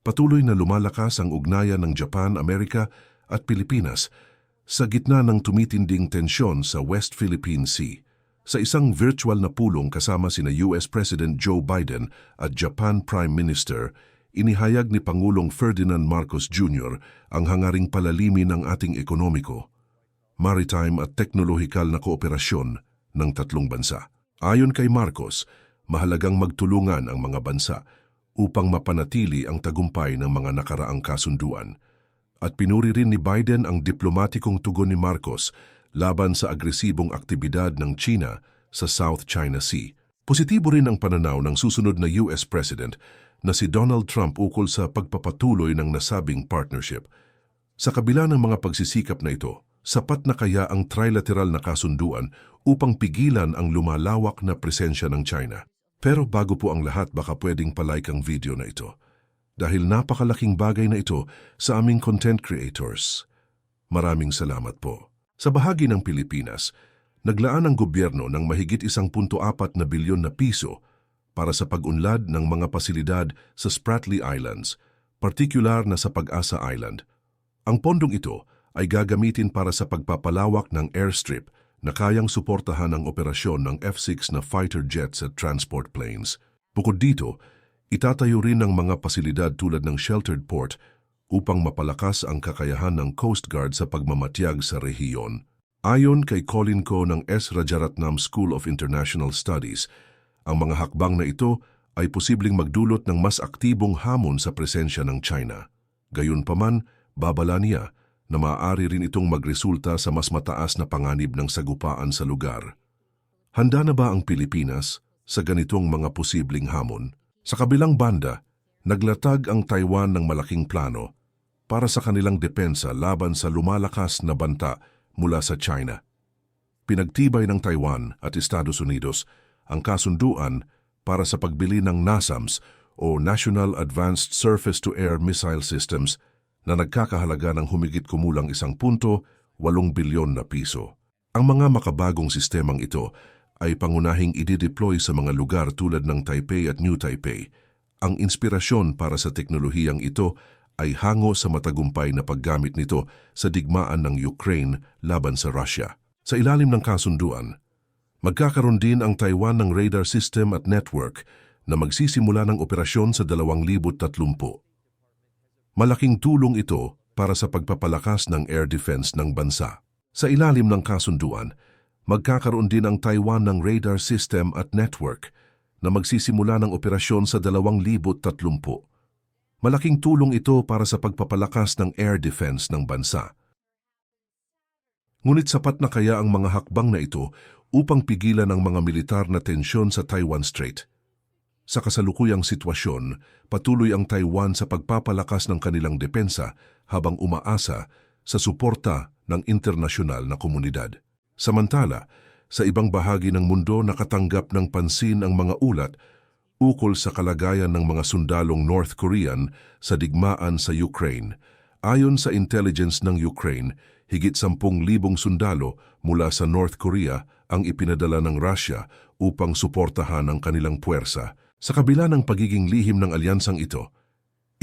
Patuloy na lumalakas ang ugnayan ng Japan, Amerika at Pilipinas sa gitna ng tumitinding tensyon sa West Philippine Sea. Sa isang virtual na pulong kasama sina US President Joe Biden at Japan Prime Minister, inihayag ni Pangulong Ferdinand Marcos Jr. ang hangaring palalimin ng ating ekonomiko, maritime at teknolohikal na kooperasyon ng tatlong bansa. Ayon kay Marcos, mahalagang magtulungan ang mga bansa upang mapanatili ang tagumpay ng mga nakaraang kasunduan. At pinuri rin ni Biden ang diplomatikong tugon ni Marcos laban sa agresibong aktibidad ng China sa South China Sea. Positibo rin ang pananaw ng susunod na US President na si Donald Trump ukol sa pagpapatuloy ng nasabing partnership. Sa kabila ng mga pagsisikap na ito, sapat na kaya ang trilateral na kasunduan upang pigilan ang lumalawak na presensya ng China. Pero bago po ang lahat baka pwedeng palike ang video na ito. Dahil napakalaking bagay na ito sa aming content creators. Maraming salamat po. Sa bahagi ng Pilipinas, naglaan ang gobyerno ng mahigit 1.4 na bilyon na piso para sa pag-unlad ng mga pasilidad sa Spratly Islands, partikular na sa Pag-asa Island. Ang pondong ito ay gagamitin para sa pagpapalawak ng airstrip na kayang suportahan ang operasyon ng F-6 na fighter jets at transport planes. Bukod dito, itatayo rin ng mga pasilidad tulad ng sheltered port upang mapalakas ang kakayahan ng Coast Guard sa pagmamatyag sa rehiyon. Ayon kay Colin Ko ng S. Rajaratnam School of International Studies, ang mga hakbang na ito ay posibleng magdulot ng mas aktibong hamon sa presensya ng China. Gayunpaman, babala niya na maaari rin itong magresulta sa mas mataas na panganib ng sagupaan sa lugar. Handa na ba ang Pilipinas sa ganitong mga posibleng hamon? Sa kabilang banda, naglatag ang Taiwan ng malaking plano para sa kanilang depensa laban sa lumalakas na banta mula sa China. Pinagtibay ng Taiwan at Estados Unidos ang kasunduan para sa pagbili ng NASAMS o National Advanced Surface-to-Air Missile Systems na nagkakahalaga ng humigit kumulang 1.8 bilyon na piso. Ang mga makabagong sistemang ito ay pangunahing idideploy sa mga lugar tulad ng Taipei at New Taipei. Ang inspirasyon para sa teknolohiyang ito ay hango sa matagumpay na paggamit nito sa digmaan ng Ukraine laban sa Russia. Sa ilalim ng kasunduan, magkakaroon din ang Taiwan ng radar system at network na magsisimula ng operasyon sa 2030. Malaking tulong ito para sa pagpapalakas ng air defense ng bansa. Sa ilalim ng kasunduan, magkakaroon din ang Taiwan ng radar system at network na magsisimula ng operasyon sa 2030. Malaking tulong ito para sa pagpapalakas ng air defense ng bansa. Ngunit sapat na kaya ang mga hakbang na ito upang pigilan ang mga militar na tensyon sa Taiwan Strait. Sa kasalukuyang sitwasyon, patuloy ang Taiwan sa pagpapalakas ng kanilang depensa habang umaasa sa suporta ng internasyonal na komunidad. Samantala, sa ibang bahagi ng mundo nakatanggap ng pansin ang mga ulat ukol sa kalagayan ng mga sundalong North Korean sa digmaan sa Ukraine. Ayon sa intelligence ng Ukraine, higit 10,000 sundalo mula sa North Korea ang ipinadala ng Russia upang suportahan ang kanilang puwersa. Sa kabila ng pagiging lihim ng alyansang ito,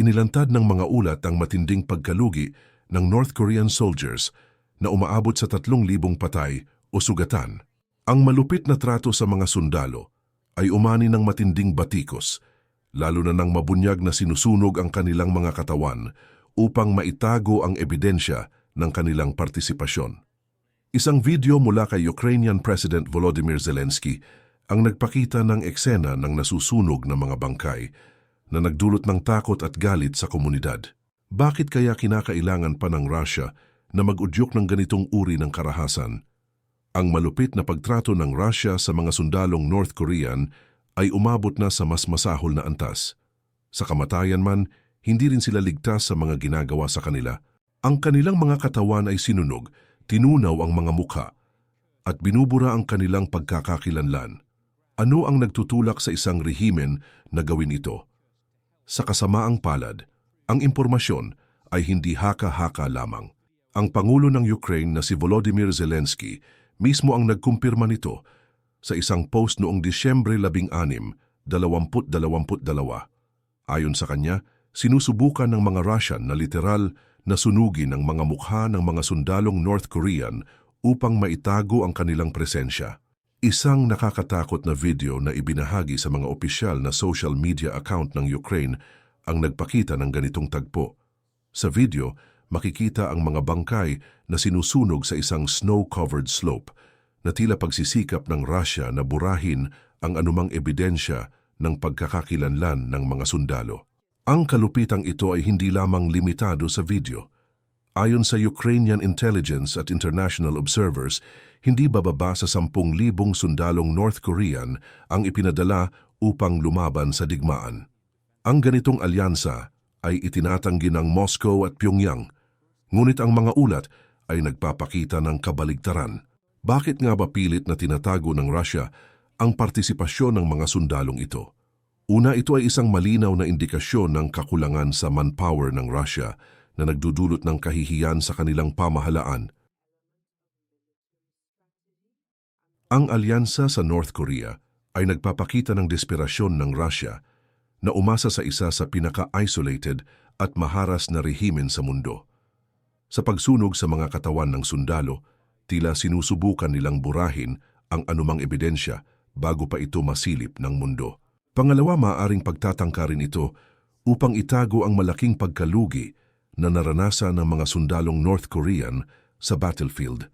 inilantad ng mga ulat ang matinding pagkalugi ng North Korean soldiers na umaabot sa 3,000 patay o sugatan. Ang malupit na trato sa mga sundalo ay umani ng matinding batikos, lalo na ng mabunyag na sinusunog ang kanilang mga katawan upang maitago ang ebidensya ng kanilang partisipasyon. Isang video mula kay Ukrainian President Volodymyr Zelensky ang nagpakita ng eksena ng nasusunog na mga bangkay na nagdulot ng takot at galit sa komunidad. Bakit kaya kinakailangan pa ng Russia na mag-udyok ng ganitong uri ng karahasan? Ang malupit na pagtrato ng Russia sa mga sundalong North Korean ay umabot na sa mas masahol na antas. Sa kamatayan man, hindi rin sila ligtas sa mga ginagawa sa kanila. Ang kanilang mga katawan ay sinunog, tinunaw ang mga mukha, at binubura ang kanilang pagkakakilanlan. Ano ang nagtutulak sa isang rehimen na gawin ito? Sa kasamaang palad, ang impormasyon ay hindi haka-haka lamang. Ang Pangulo ng Ukraine na si Volodymyr Zelensky mismo ang nagkumpirma nito sa isang post noong Disyembre 16, 2022. Ayon sa kanya, Sinusubukan ng mga Russian na literal na sunugin ang mga mukha ng mga sundalong North Korean upang maitago ang kanilang presensya. Isang nakakatakot na video na ibinahagi sa mga opisyal na social media account ng Ukraine ang nagpakita ng ganitong tagpo. Sa video, makikita ang mga bangkay na sinusunog sa isang snow-covered slope na tila pagsisikap ng Russia na burahin ang anumang ebidensya ng pagkakakilanlan ng mga sundalo. Ang kalupitang ito ay hindi lamang limitado sa video. Ayon sa Ukrainian intelligence at international observers, hindi bababa sa 10,000 sundalong North Korean ang ipinadala upang lumaban sa digmaan. Ang ganitong alyansa ay itinatanggi ng Moscow at Pyongyang, ngunit ang mga ulat ay nagpapakita ng kabaligtaran. Bakit nga ba pilit na tinatago ng Russia ang partisipasyon ng mga sundalong ito? Una, ito ay isang malinaw na indikasyon ng kakulangan sa manpower ng Russia na nagdudulot ng kahihiyan sa kanilang pamahalaan. Ang alyansa sa North Korea ay nagpapakita ng desperasyon ng Russia na umasa sa isa sa pinaka-isolated at maharas na rehimen sa mundo. Sa pagsunog sa mga katawan ng sundalo, tila sinusubukan nilang burahin ang anumang ebidensya bago pa ito masilip ng mundo. Pangalawa, maaring pagtatangka rin ito upang itago ang malaking pagkalugi na naranasan ng mga sundalong North Korean sa battlefield.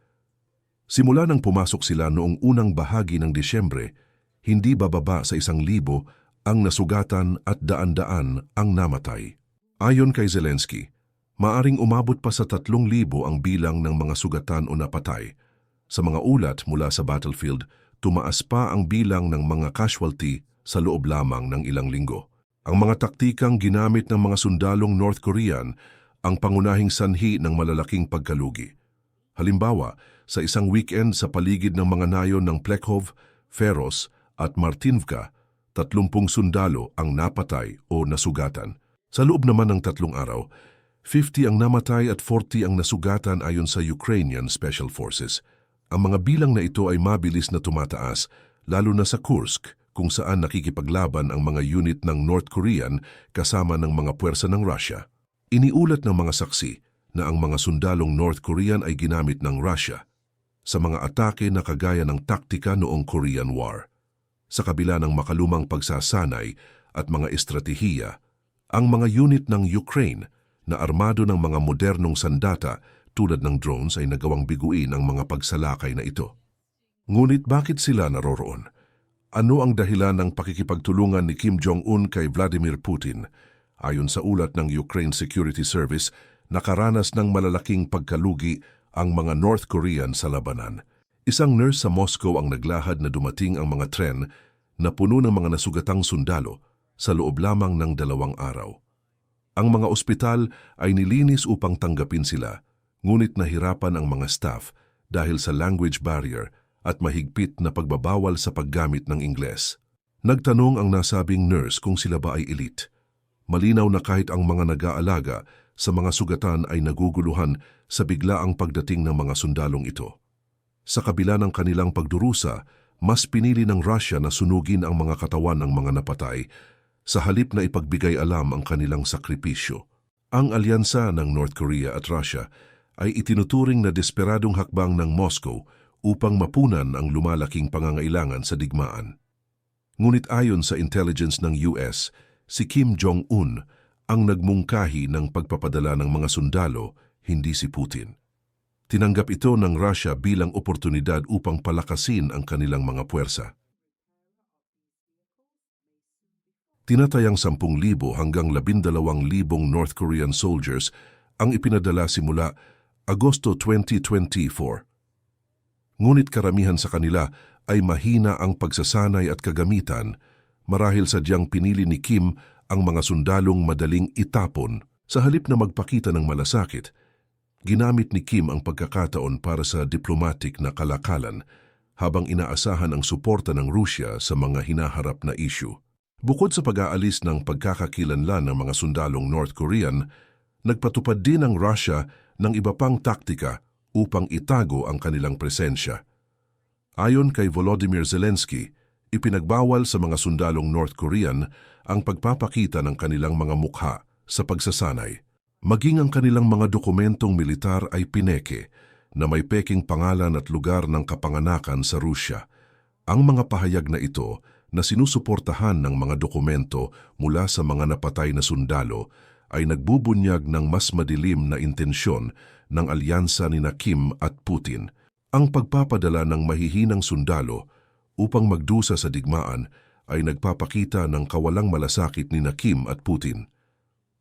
Simula nang pumasok sila noong unang bahagi ng Disyembre, hindi bababa sa isang libo ang nasugatan at daan-daan ang namatay. Ayon kay Zelensky, maaring umabot pa sa tatlong libo ang bilang ng mga sugatan o napatay. Sa mga ulat mula sa battlefield, tumaas pa ang bilang ng mga casualty sa loob lamang ng ilang linggo. Ang mga taktikang ginamit ng mga sundalong North Korean ang pangunahing sanhi ng malalaking pagkalugi. Halimbawa, sa isang weekend sa paligid ng mga nayon ng Plekhov, Feros at Martinvka, tatlumpung sundalo ang napatay o nasugatan. Sa loob naman ng tatlong araw, 50 ang namatay at 40 ang nasugatan ayon sa Ukrainian Special Forces. Ang mga bilang na ito ay mabilis na tumataas, lalo na sa Kursk, kung saan nakikipaglaban ang mga unit ng North Korean kasama ng mga puwersa ng Russia. Iniulat ng mga saksi na ang mga sundalong North Korean ay ginamit ng Russia sa mga atake na kagaya ng taktika noong Korean War. Sa kabila ng makalumang pagsasanay at mga estratehiya, ang mga unit ng Ukraine na armado ng mga modernong sandata tulad ng drones ay nagawang biguin ang mga pagsalakay na ito. Ngunit bakit sila naroroon? Ano ang dahilan ng pakikipagtulungan ni Kim Jong-un kay Vladimir Putin? Ayon sa ulat ng Ukraine Security Service, nakaranas ng malalaking pagkalugi ang mga North Korean sa labanan. Isang nurse sa Moscow ang naglahad na dumating ang mga tren na puno ng mga nasugatang sundalo sa loob lamang ng dalawang araw. Ang mga ospital ay nilinis upang tanggapin sila, ngunit nahirapan ang mga staff dahil sa language barrier at mahigpit na pagbabawal sa paggamit ng Ingles. Nagtanong ang nasabing nurse kung sila ba ay elite. Malinaw na kahit ang mga nag-aalaga sa mga sugatan ay naguguluhan sa biglaang pagdating ng mga sundalong ito. Sa kabila ng kanilang pagdurusa, mas pinili ng Russia na sunugin ang mga katawan ng mga napatay sa halip na ipagbigay alam ang kanilang sakripisyo. Ang alyansa ng North Korea at Russia ay itinuturing na desperadong hakbang ng Moscow upang mapunan ang lumalaking pangangailangan sa digmaan. Ngunit ayon sa intelligence ng US, si Kim Jong-un ang nagmungkahi ng pagpapadala ng mga sundalo, hindi si Putin. Tinanggap ito ng Russia bilang oportunidad upang palakasin ang kanilang mga puwersa. Tinatayang 10,000 hanggang 12,000 North Korean soldiers ang ipinadala simula Agosto 2024. Ngunit karamihan sa kanila ay mahina ang pagsasanay at kagamitan marahil sadyang pinili ni Kim ang mga sundalong madaling itapon sa halip na magpakita ng malasakit. Ginamit ni Kim ang pagkakataon para sa diplomatic na kalakalan habang inaasahan ang suporta ng Rusya sa mga hinaharap na issue. Bukod sa pag-aalis ng pagkakakilanlan ng mga sundalong North Korean, nagpatupad din ang Russia ng iba pang taktika upang itago ang kanilang presensya. Ayon kay Volodymyr Zelensky, ipinagbawal sa mga sundalong North Korean ang pagpapakita ng kanilang mga mukha sa pagsasanay. Maging ang kanilang mga dokumentong militar ay pineke na may peking pangalan at lugar ng kapanganakan sa Rusya. Ang mga pahayag na ito na sinusuportahan ng mga dokumento mula sa mga napatay na sundalo ay nagbubunyag ng mas madilim na intensyon ng alyansa ni Kim at Putin. Ang pagpapadala ng mahihinang sundalo upang magdusa sa digmaan ay nagpapakita ng kawalang malasakit ni Kim at Putin.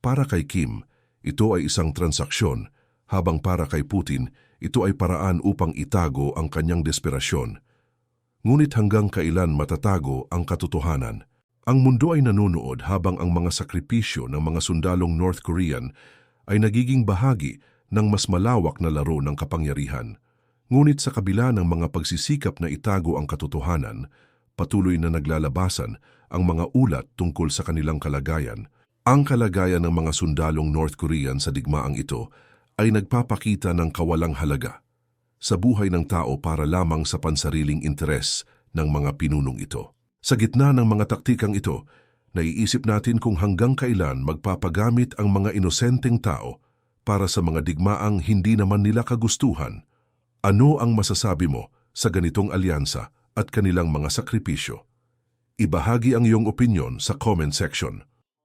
Para kay Kim, ito ay isang transaksyon, habang para kay Putin, ito ay paraan upang itago ang kanyang desperasyon. Ngunit hanggang kailan matatago ang katotohanan? Ang mundo ay nanonood habang ang mga sakripisyo ng mga sundalong North Korean ay nagiging bahagi ng mas malawak na laro ng kapangyarihan. Ngunit sa kabila ng mga pagsisikap na itago ang katotohanan, patuloy na naglalabasan ang mga ulat tungkol sa kanilang kalagayan. Ang kalagayan ng mga sundalong North Korean sa digmaang ito ay nagpapakita ng kawalang halaga sa buhay ng tao para lamang sa pansariling interes ng mga pinunong ito. Sa gitna ng mga taktikang ito, naiisip natin kung hanggang kailan magpapagamit ang mga inosenteng tao para sa mga digmaang hindi naman nila kagustuhan. Ano ang masasabi mo sa ganitong alyansa at kanilang mga sakripisyo? Ibahagi ang iyong opinyon sa comment section.